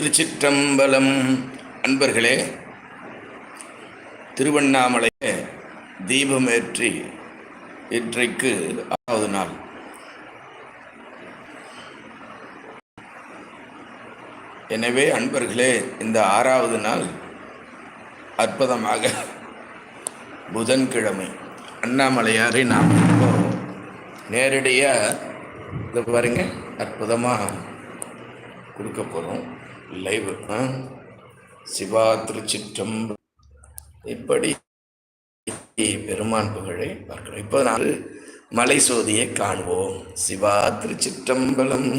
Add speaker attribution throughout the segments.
Speaker 1: திருச்சிற்றம்பலம். அன்பர்களே திருவண்ணாமலையே தீபமேற்றி இன்றைக்கு ஆறாவது நாள். எனவே அன்பர்களே இந்த ஆறாவது நாள் அற்புதமாக புதன்கிழமை. அண்ணாமலையாரை நாம் இப்போ நேரடியாக இதை பாருங்க அற்புதமாக கொடுக்க போகிறோம் லைவ் சிவா திருச்சிற்றம் இப்படி பெருமான் புகழை பார்க்கிறோம். இப்போ நான் மலை சோதியை காண்போம். சிவா திருச்சிற்றம்பலம்.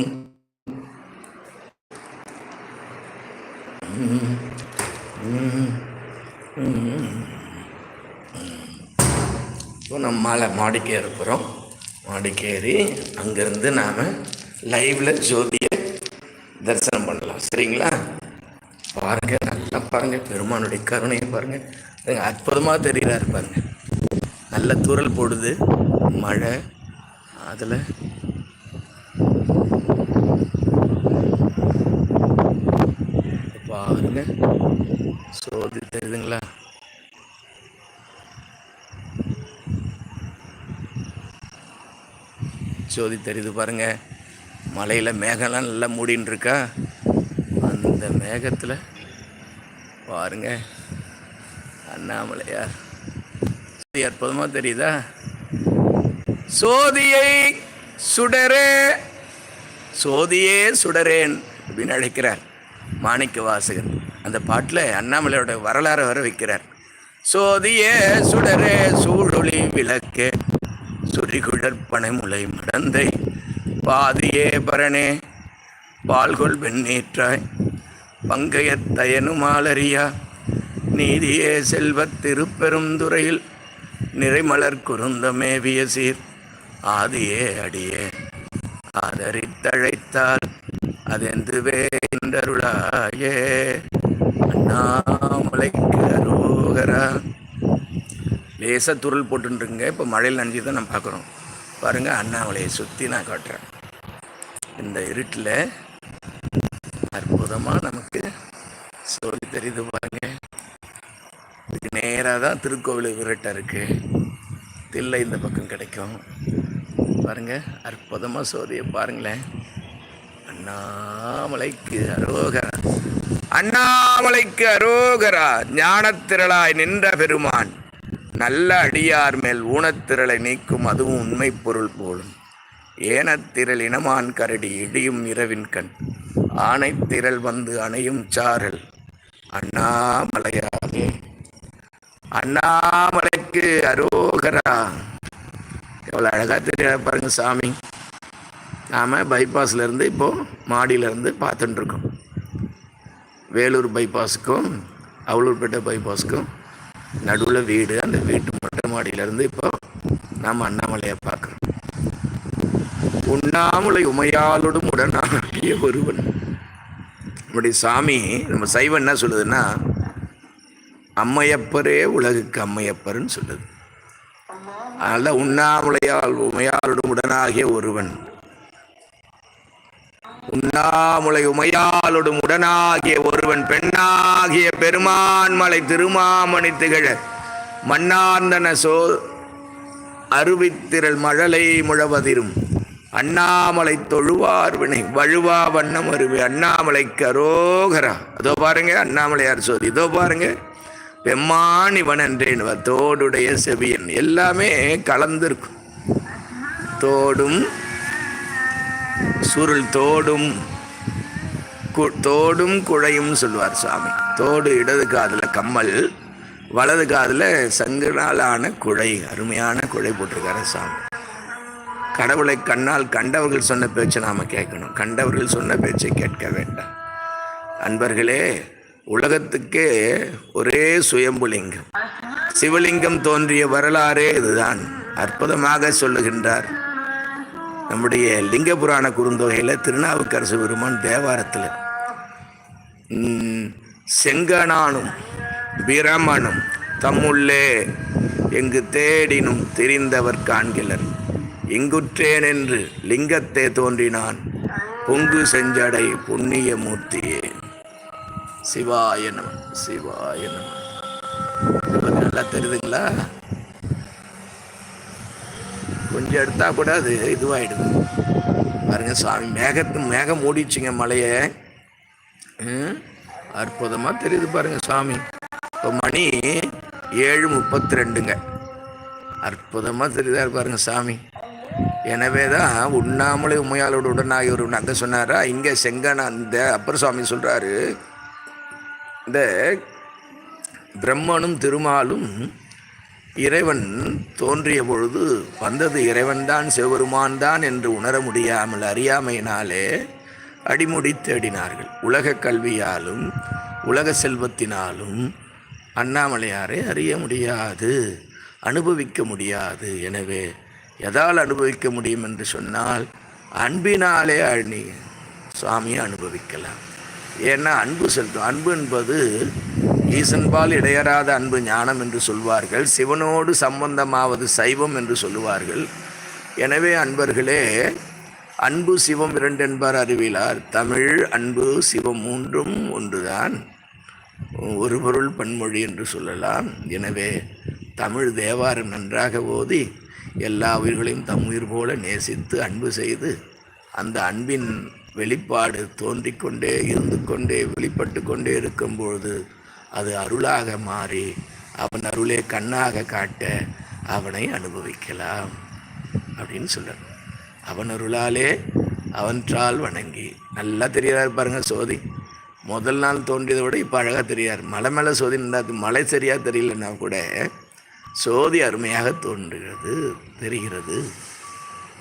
Speaker 1: இப்போ நம்ம மலை மாடிக்கு இருக்கிறோம் மாடிக்கேறி அங்கேருந்து நாம் லைவில் ஜோதியை தரிசனம் சரிங்களா? பாருங்க நல்லா பாருங்க. பெருமானுடைய கருணையை பாருங்க. அற்புதமாக தெரிகிறாரு பாருங்க. நல்ல தூரல் போடுது. மழை அதில். பாருங்க. சோதி தெரியுதுங்களா? ஜோதி தெரியுது பாருங்க. மலையில் மேகம்லாம் நல்லா மூடின்னு இருக்கா அந்த மேகத்தில் பாருங்க. அண்ணாமலையார். சோதி அற்புதமாக தெரியுதா? சோதியை சுடரே சோதியே சுடரேன் அப்படின்னு அழைக்கிறார் மாணிக்க வாசகர். அந்த பாட்டில் அண்ணாமலையோட வரலாறு வர வைக்கிறார். சோதியே சுடரே சூழொளி விளக்கே சுரிகுழற் முளை மடந்தை பாதியே பரணே பால்கொள் வெண்ணீற்றாய் பங்கையத் தயனுமாலரியா நீதியே செல்வத் திருப்பெருந்துறையில் நிறைமலர் குருந்தமேவிய சீர். ஆதியே அடியே ஆதரித்தழைத்தால் அதெந்துவே என்றருளாயே அண்ணாமலைக்கு அரோகரா. லேசாக துருள் போட்டுருங்க இப்போ மழையில் நனைஞ்சு தான் நான் பார்க்குறோம். பாருங்கள் அண்ணாமலையை சுற்றி நான் காட்டுறேன். இந்த இருட்டில் அற்புதமாக நமக்கு சொல்லி தெரியுது பாருங்க. இதுக்கு நேராக தான் திருக்கோவில் விரட்டை இருக்குது தில்லை இந்த பக்கம் கிடைக்கும். பாருங்க அற்புதமாக சோதியை பாருங்களேன். அண்ணாமலைக்கு அரோகரா. அண்ணாமலைக்கு அரோகரா. ஞானத்திரளாய் நின்ற பெருமான். நல்ல அடியார் மேல் ஊனத்திரளை நீக்கும் அதுவும் உண்மை பொருள் போலும். ஏனத்திரள் இனமான் கரடி இடியும் இரவின் கண். ஆனைத்திரள் வந்து அணையும் சாரல். அண்ணாமலையாகே அண்ணாமலைக்கு அரோகரா. எவ்வளோ அழகாக தெரிய பாருங்க சாமி. நாம் பைபாஸ்லேருந்து இப்போது மாடியிலேருந்து பார்த்துட்டுருக்கோம். வேலூர் பைபாஸுக்கும் அவலூர்பேட்டை பைபாஸுக்கும் நடுவில் வீடு அந்த வீட்டு மொட்டை மாடியிலேருந்து இப்போ நாம் அண்ணாமலையை பார்க்குறோம். உண்ணாமலை உமையாளோடும் உடனாகிய ஒருவன். நம்முடைய சாமி நம்ம சைவம் என்ன சொல்லுதுன்னா அம்மையப்பரே உலகுக்கு அம்மையப்பர்னு சொல்லுது. அதனால் உண்ணாமுலையால் உமையாளோடும் உடனாகிய ஒருவன். உண்ணாமுலை உமையாளோடும் உடனாகிய ஒருவன் பெண்ணாகிய பெருமான்மலை திருமாமணி திகழ மன்னார்ந்தன சோ அருவித்திரள் மழலை முழவதிரும். அண்ணாமலை தொழுவார் வினை. வழுவா வண்ணம் அருவி. அண்ணாமலை கரோகரா. அதோ பாருங்க அண்ணாமலையார் சோதி. இதோ பாருங்க பெம்மான் என்றேன். தோடுடைய செவியன். எல்லாமே கலந்திருக்கும். தோடும் சுருள் தோடும் கு- தோடும் குழையும் சொல்லுவார் சாமி. தோடு இடது காதில் கம்மல் வலது காதில் சங்குனாலான குழை அருமையான குழை போட்டிருக்காரு சாமி. கடவுளை கண்ணால் கண்டவர்கள் சொன்ன பேச்சை நாம் கேட்கணும். கண்டவர்கள் சொன்ன பேச்சை கேட்க வேண்டாம். அன்பர்களே உலகத்துக்கே ஒரே சுயம்புலிங்கம். சிவலிங்கம் தோன்றிய வரலாறே இதுதான். அற்புதமாக சொல்லுகின்றார். நம்முடைய லிங்க புராண குறுந்தொகையில் திருநாவுக்கரசு பெருமான் தேவாரத்தில் ம், செங்கனானும் பிரமனும் தம்முள்ளே எங்கு தேடினும் தெரிந்தவர் காண்கிலர் இங்குற்றேன் என்று லிங்கத்தே தோன்றினான். பொங்கு செஞ்சடை புண்ணிய மூர்த்தியே. சிவாய நம சிவாய நம. நல்லா தெரியுதுங்களா கொஞ்சம் எடுத்தா கூட அது இதுவாகிடுது பாருங்க சாமி மேகத்து மேகம் மூடிச்சுங்க மலையை. ம், தெரியுது பாருங்க சாமி. இப்போ மணி ஏழு முப்பத்தி ரெண்டுங்க அற்புதமாக தெரியுதா பாருங்க சாமி. எனவே தான் உண்ணாமலே உமையாளோட உடனாகி ஒரு அங்கே சொன்னாரா? இங்கே செங்கன அந்த அப்பர் சுவாமி சொல்கிறாரு இந்த பிரம்மனும் திருமாலும் இறைவன் தோன்றிய பொழுது வந்தது இறைவன்தான் சிவபெருமான் தான் என்று உணர முடியாமல் அறியாமையினாலே அடிமுடி தேடினார்கள். உலக கல்வியாலும் உலக செல்வத்தினாலும் அண்ணாமலையாரை அறிய முடியாது அனுபவிக்க முடியாது. எனவே எதால் அனுபவிக்க முடியும் என்று சொன்னால் அன்பினாலே அணி சுவாமியை அனுபவிக்கலாம். ஏன்னா அன்பு செலுத்தும் அன்பு என்பது ஈசன்பால் இடையறாத அன்பு ஞானம் என்று சொல்வார்கள் சிவனோடு சம்பந்தமாவது சைவம் என்று சொல்லுவார்கள். எனவே அன்பர்களே அன்பு சிவம் இரண்டு என்பார் அறிவிலார் தமிழ் அன்பு சிவம் மூன்றும் ஒன்றுதான். ஒரு பொருள் பன்மொழி என்று சொல்லலாம். எனவே தமிழ் தேவாரம் நன்றாக ஓதி எல்லா உயிர்களையும் தம் உயிர் போல நேசித்து அன்பு செய்து அந்த அன்பின் வெளிப்பாடு தோன்றிக் கொண்டே இருந்து கொண்டே வெளிப்பட்டு கொண்டே இருக்கும் பொழுது அது அருளாக மாறி அவன் அருளே கண்ணாக காட்ட அவனை அனுபவிக்கலாம் அப்படின்னு சொல்கிறார் அவன் அருளாலே அவன்றால் வணங்கி நல்லா தெரியாதார் பாருங்கள் சோதி. முதல் நாள் தோன்றியதை விட இப்போ அழகாக தெரியார் மலை மேலே சோதி நின்றாது மலை சரியாக தெரியலன்னா கூட சோதி அருமையாக தோன்றுகிறது தெரிகிறது.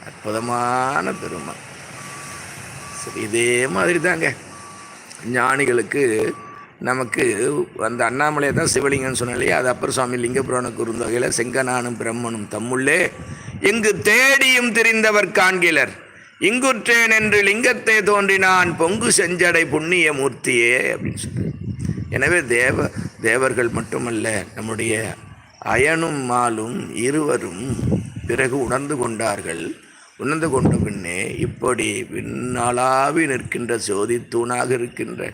Speaker 1: அற்புதமான பெருமை. சரி இதே மாதிரி தாங்க ஞானிகளுக்கு நமக்கு அந்த அண்ணாமலையை தான் சிவலிங்கம்னு சொன்னாலே அது அப்பர் சுவாமி லிங்க புராண குறுந்தொகையில் செங்கனானும் பிரம்மனும் தம்முள்ளே. எங்கு தேடியும் திரிந்தவர் காண்கிலர். இங்குற்றேன் என்று லிங்கத்தை தோன்றினான் பொங்கு செஞ்சடை புண்ணிய மூர்த்தியே அப்படின்னு சொல்றாரு. எனவே தேவ தேவர்கள் மட்டுமல்ல நம்முடைய அயனும் மாலும் இருவரும் பிறகு உணர்ந்து கொண்டார்கள். உணர்ந்து கொண்ட பின்னே இப்படி விண்ணாளாவி நிற்கின்ற ஜோதி தூணாக இருக்கின்ற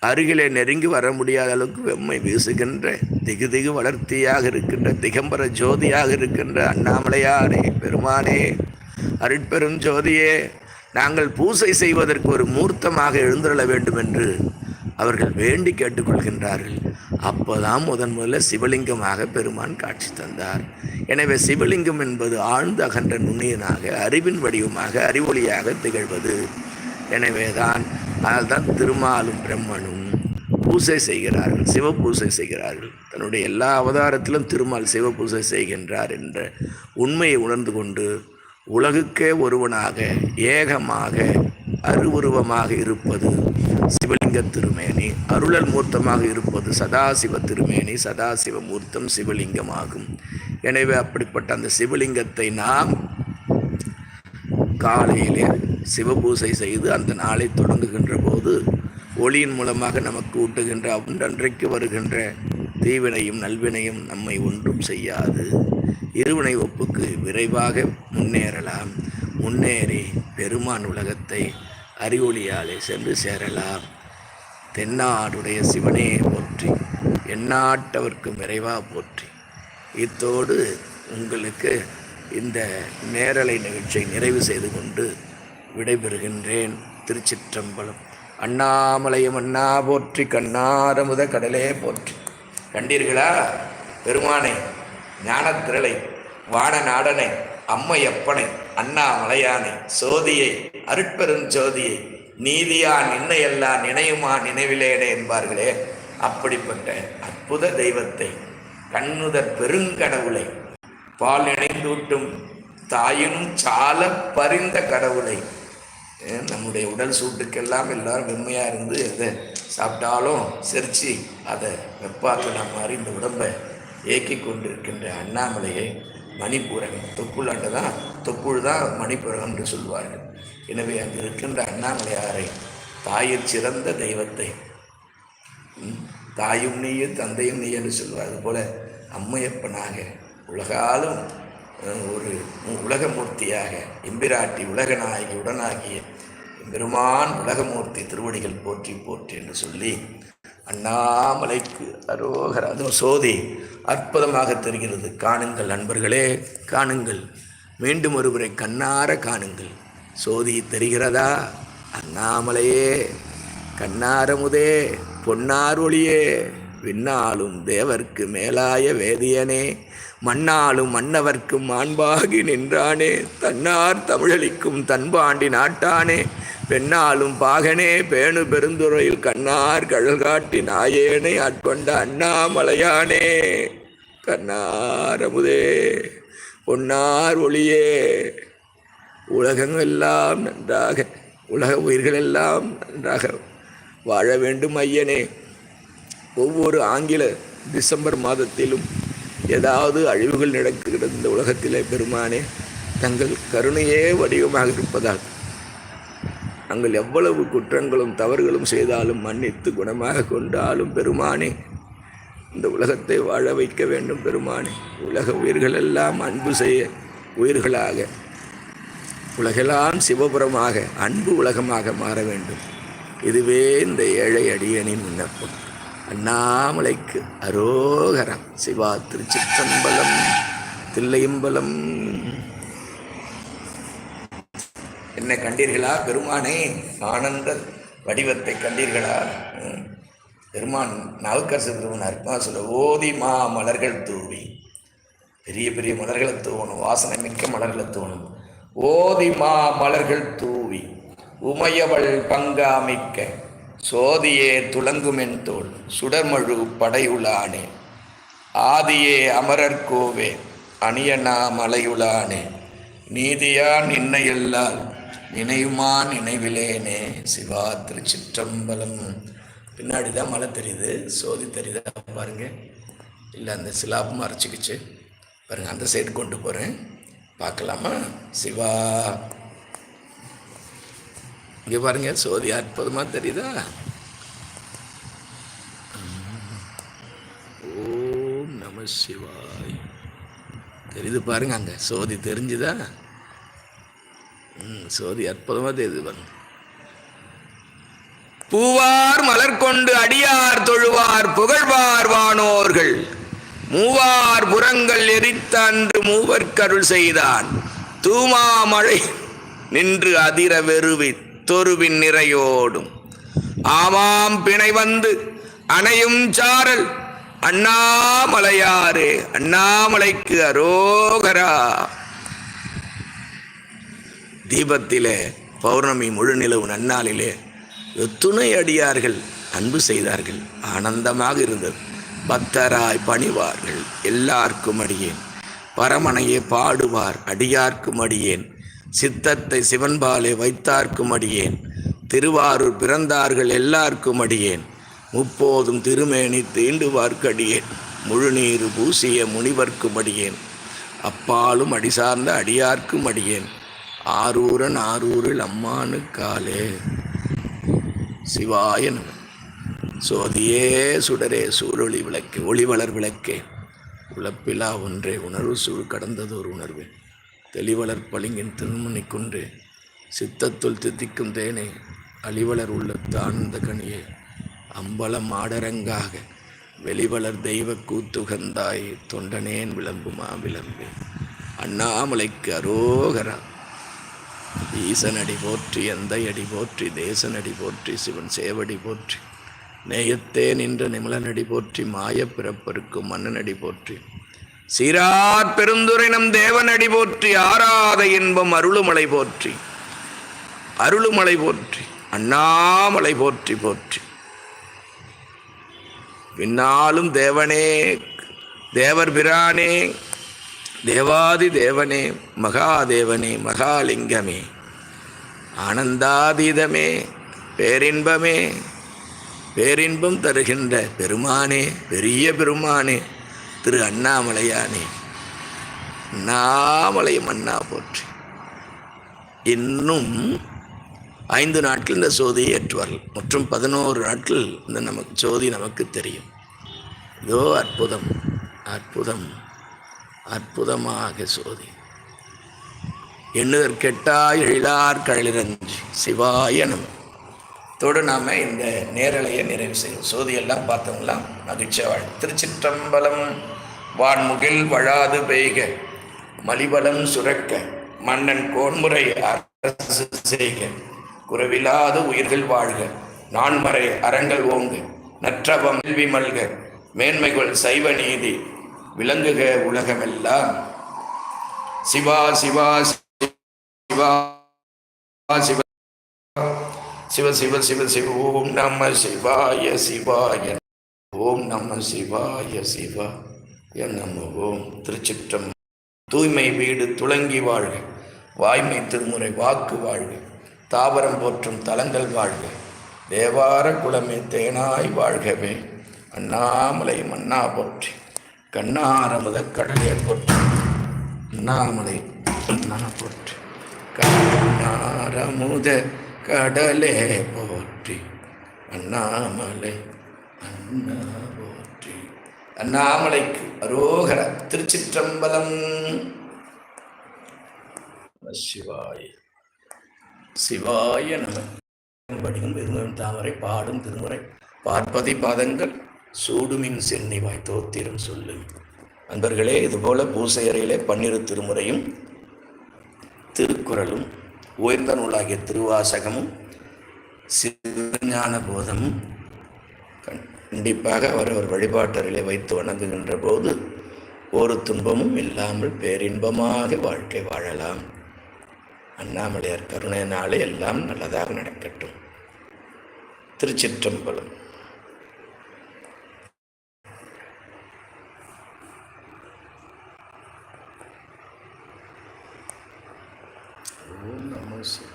Speaker 1: அருகிலே நெருங்கி வர முடியாத அளவுக்கு வெம்மை வீசுகின்ற திகு திகு வளர்த்தியாக இருக்கின்ற திகம்பர ஜோதியாக இருக்கின்ற அண்ணாமலையாரே பெருமானே அருட்பெரும் ஜோதியே நாங்கள் பூசை செய்வதற்கு ஒரு மூர்த்தமாக எழுந்தருள வேண்டும் என்று அவர்கள் வேண்டி கேட்டுக்கொள்கின்றார்கள். அப்போதான் முதன் முதல்ல சிவலிங்கமாக பெருமான் காட்சி தந்தார். எனவே சிவலிங்கம் என்பது ஆழ்ந்த அகன்ற நுண்ணியனாக அறிவின் வடிவமாக அறிவொளியாக திகழ்வது. எனவேதான் அதனால்தான் திருமாலும் பிரம்மனும் பூசை செய்கிறார்கள் சிவ பூசை செய்கிறார்கள். தன்னுடைய எல்லா அவதாரத்திலும் திருமால் சிவ பூசை செய்கின்றார் என்ற உண்மையை உணர்ந்து கொண்டு உலகுக்கே ஒருவனாக ஏகமாக அருவுருவமாக இருப்பது சிவலிங்க திருமேனி. அருளல் மூர்த்தமாக இருப்பது சதாசிவ திருமேனி சதாசிவ மூர்த்தம் சிவலிங்கமாகும். எனவே அப்படிப்பட்ட அந்த சிவலிங்கத்தை நாம் காலையிலே சிவபூசை செய்து அந்த நாளை தொடங்குகின்ற போது ஒளியின் மூலமாக நமக்கு ஊட்டுகின்ற அன்றன்றைக்கு வருகின்ற தீவினையும் நல்வினையும் நம்மை ஒன்றும் செய்யாது. இருவினை ஒப்புக்கு விரைவாக முன்னேறலாம். முன்னேறி பெருமான் உலகத்தை அறிவொளியாலே சென்று சேரலாம். தென்னாடுடைய சிவனே போற்றி எந்நாட்டவர்க்கும் விரைவா போற்றி. இத்தோடு உங்களுக்கு இந்த நேரலை நிகழ்ச்சியை நிறைவு செய்து கொண்டு விடைபெறுகின்றேன். திருச்சிற்றம்பலம். அண்ணாமலையும் அண்ணா போற்றி கண்ணாரமுத கடலே போற்றி. கண்டீர்களா? பெருமானை ஞானத்திரளை வான நாடனை அம்மையப்பனை அண்ணாமலையானை சோதியை அருட்பெருஞ்சோதியை நீதியா நின்னையெல்லாம் நினையுமா நினைவிலேனே என்பார்களே அப்படிப்பட்ட அற்புத தெய்வத்தை கண்ணுதற் பெருங்கடவுளை பால் இணைந்தூட்டும் தாயினும் சால பறிந்த கடவுளை நம்முடைய உடல் சூட்டுக்கெல்லாம் எல்லாரும் வெம்மையாக இருந்து எதை சாப்பிட்டாலும் சிரித்து அதை வெப்பாக்கின மாதிரி இந்த உடம்பை ஏக்கி கொண்டிருக்கின்ற அண்ணாமலையை மணிப்பூரகம். தொப்புளாண்டு தான் தொப்புள் தான் மணிப்பூரகம் என்று சொல்வார்கள். எனவே அங்கு இருக்கின்ற அண்ணாமலையாரை தாயிற் சிறந்த தெய்வத்தை தாயும் நீயே தந்தையும் நீ என்று சொல்வார். அதுபோல் அம்மையப்பனாக உலகாலும் ஒரு உலகமூர்த்தியாக எம்பிராட்டி உலகநாயகி உடனாகிய பெருமான் உலகமூர்த்தி திருவடிகள் போற்றி போற்றி என்று சொல்லி அண்ணாமலைக்கு அரோகர். அதுவும் சோதி அற்புதமாக தெரிகிறது. காணுங்கள் நண்பர்களே காணுங்கள். மீண்டும் ஒருவரை கண்ணார காணுங்கள். சோதி தெரிகிறதா? அண்ணாமலையே கண்ணாரமுதே பொன்னார் ஒளியே. விண்ணாலும் தேவர்க்கு மேலாய வேதியனே மண்ணாலும் மன்னவர்க்கும் மாண்பாகி நின்றானே தன்னார் தமிழளிக்கும் தன்பாண்டி நாட்டானே பெண்ணாலும் பாகனே பேணு பெருந்துறையில் கண்ணார் கழல்காட்டி நாயேனை ஆட்கொண்ட அண்ணாமலையானே. கண்ணாரமுதே பொன்னார் ஒளியே உலகமெல்லாம் நன்றாக உலக உயிர்களெல்லாம் நன்றாக வாழ வேண்டும் ஐயனே. ஒவ்வொரு ஆங்கில டிசம்பர் மாதத்திலும் ஏதாவது அழிவுகள் நடக்கிறது இந்த உலகத்திலே பெருமானே தங்கள் கருணையே வடிவமாக இருப்பதால் நாங்கள் எவ்வளவு குற்றங்களும் தவறுகளும் செய்தாலும் மன்னித்து குணமாக கொண்டாலும் பெருமானே இந்த உலகத்தை வாழ வைக்க வேண்டும் பெருமானே. உலக உயிர்களெல்லாம் அன்பு செய்ய உயிர்களாக உலகெல்லாம் சிவபுரமாக அன்பு உலகமாக மாற வேண்டும். இதுவே இந்த ஏழை அடியனின் விண்ணப்பம். அண்ணாமலைக்கு அரோகரம். சிவா திருச்சிற்றம்பலம் தில்லையம்பலம். என்ன கண்டீர்களா பெருமானே? ஆனந்த வடிவத்தை கண்டீர்களா? ம். பெருமான் நாவுக்கரசு பெருமான் அற்பா சொல்ல ஓதி மா மலர்கள் தூவி. பெரிய பெரிய மலர்களை தூவணும் வாசனை மிக்க மலர்களை தூவணும். ஓதி மா மலர்கள் தூவி உமையவள் பங்காமிக்க சோதியே துளங்குமென் தோல் சுடர்மழு படையுளானே. ஆதியே அமரர் கோவே அணியனா மலையுளானே நீதியா நின்னையெல்லால் நினைவுமா நினைவிலேனே. சிவா திருச்சிற்றம்பலம். பின்னாடி தான் மலை தெரியுது சோதி தெரியுதா பாருங்க. இல்லை அந்த சிலாபும் அரைச்சிக்கிச்சு பாருங்கள் அந்த சைடு கொண்டு போகிறேன் பார்க்கலாமா? சிவா இங்கே பாருங்க சோதி அற்புதமாக தெரியுதா? ஓம் நம சிவாய். தெரியுது பாருங்க அங்கே சோதி தெரிஞ்சுதா? ம் சோதி அற்புதமாக தெரியுது பாருங்க. பூவார் மலர் கொண்டு அடியார் தொழுவார் புகழ்வார் வானோர்கள். மூவார் புறங்கள் எரித்த அன்று மூவர்க்கருள் செய்தான். தூமா மழை நின்று அதிர வெறுவின் தொருவின் நிறையோடும். ஆமாம் பிணை வந்து அணையும் சாரல். அண்ணாமலையாரே அண்ணாமலைக்கு அரோகரா. தீபத்திலே பௌர்ணமி முழு நிலவு நன்னாளிலே எத்துணை அடியார்கள் அன்பு செய்தார்கள் ஆனந்தமாக இருந்தது. பக்தராய் பணிவார்கள் எல்லாருக்கும் அடியேன். பரமனையே பாடுவார் அடியார்க்கும் அடியேன். சித்தத்தை சிவன்பாலே வைத்தார்க்கும் அடியேன். திருவாரூர் பிறந்தார்கள் எல்லாருக்கும் அடியேன். முப்போதும் திருமேனி தீண்டுவார்க்கடியேன் முழுநீர் பூசிய முனிவர்க்கும் அடியேன். அப்பாலும் அடி சார்ந்த அடியார்க்கும் அடியேன். ஆரூரன் ஆரூரில் அம்மானு காலே சிவாய நம. சோதியே சுடரே சூழொளி விளக்கே ஒளிவளர் விளக்கே. உழப்பிலா ஒன்றே உணர்வு சூழ் கடந்ததொரு உணர்வு. தெளிவளர் பளிங்கின் திருமணி கொண்டு சித்தத்துள் தித்திக்கும் தேனை அழிவளர் உள்ள ஆனந்த கனியே அம்பலம் ஆடரங்காக வெளிவளர் தெய்வ கூத்துகந்தாய் தொண்டனேன் விளம்புமா விளம்பே. அண்ணாமலைக்கு அரோகரா ஈசனடி போற்றி எந்தையடி போற்றி தேசனடி போற்றி சிவன் சேவடி போற்றி நேயத்தே நின்ற நிமலனடி போற்றி மாயப் பிறப்பருக்கும் மன்னனடி போற்றி சீரார் பெருந்துரை நம் தேவனடி போற்றி ஆராத இன்பம் அருளுமலை போற்றி. அருளுமலை போற்றி அண்ணாமலை போற்றி போற்றி. பின்னாலும் தேவனே தேவர் பிரானே தேவாதி தேவனே மகாதேவனே மகாலிங்கமே. ஆனந்தாதீதமே பேரின்பமே பேரின்பம் தருகின்ற பெருமானே பெரிய பெருமானே. திரு அண்ணாமலையானே. அண்ணாமலை மன்னா போற்றி. இன்னும் ஐந்து நாட்கள் இந்த சோதியை ஏற்றுவார்கள். மற்றும் பதினோரு நாட்கள் இந்த நமக்கு சோதி நமக்கு தெரியும். இதோ அற்புதம் அற்புதம் அற்புதமாக சோதி. எண்ணுதற்கெட்டா எழிலார் கழிலஞ்சி சிவாய நமக்கு தோடு நாம் இந்த நேரலையை நிறைவு செய்யும் சோதியெல்லாம் பார்த்தவங்களாம் மகிழ்ச்சியா வாழ் திருச்சிற்றம்பலம் வான்முகில் வழாது பெய்க மலிபலம் சுரக்க மன்னன் கோன்முறை அரசு செய்க குறைவில்லாத உயிர்கள் வாழ்க நான்மறை அறங்கள் ஓங்கு நற்றவம் கல்வி மல்க மேன்மைகள் சைவ நீதி விளங்குக உலகமெல்லாம். சிவா சிவா சிவா சிவா சிவ சிவ சிவ சிவ ஓம் நம சிவாய சிவாய. ஓம் நம சிவாய சிவா. என் நம்ம ஓம். திருச்சிற்றம் தூய்மை வீடு துளங்கி வாழ்க. வாய்மை திருமுறை வாக்கு வாழ்க. தாவரம் போற்றும் தலங்கள் வாழ்க. தேவார குளமே தேனாய் வாழ்கவே. அண்ணாமலை மன்னா போற்றி. கண்ணாரமுத கடலே போற்றி. அண்ணாமலை மன்னா போற்றி. கண்ணாரமுத கடலே போற்றி அண்ணாமலை அண்ணா போற்றி. அண்ணாமலைக்கு அரோகர திருச்சிற்றம்பலம். சிவாய. சிவாய நம. படிக்கும் தாமரை பாடும் திருமுறை பார்ப்பதி பாதங்கள் சூடுமின் சென்னிவாய் தோத்திரம் சொல்லு அன்பர்களே இதுபோல பூசை அறையிலே பன்னிரு திருமுறையும் திருக்குறளும் உயர்ந்த நூலாகிய திருவாசகமும் சிவஞான போதமும் கண்டிப்பாக அவரவர் வழிபாட்டர்களை வைத்து வணங்குகின்ற போது ஒரு துன்பமும் இல்லாமல் பேரின்பமாக வாழ்க்கை வாழலாம். அண்ணாமலையார் கருணையினாலே எல்லாம் நல்லதாக நடக்கட்டும். திருச்சிற்றம்பலம். Council.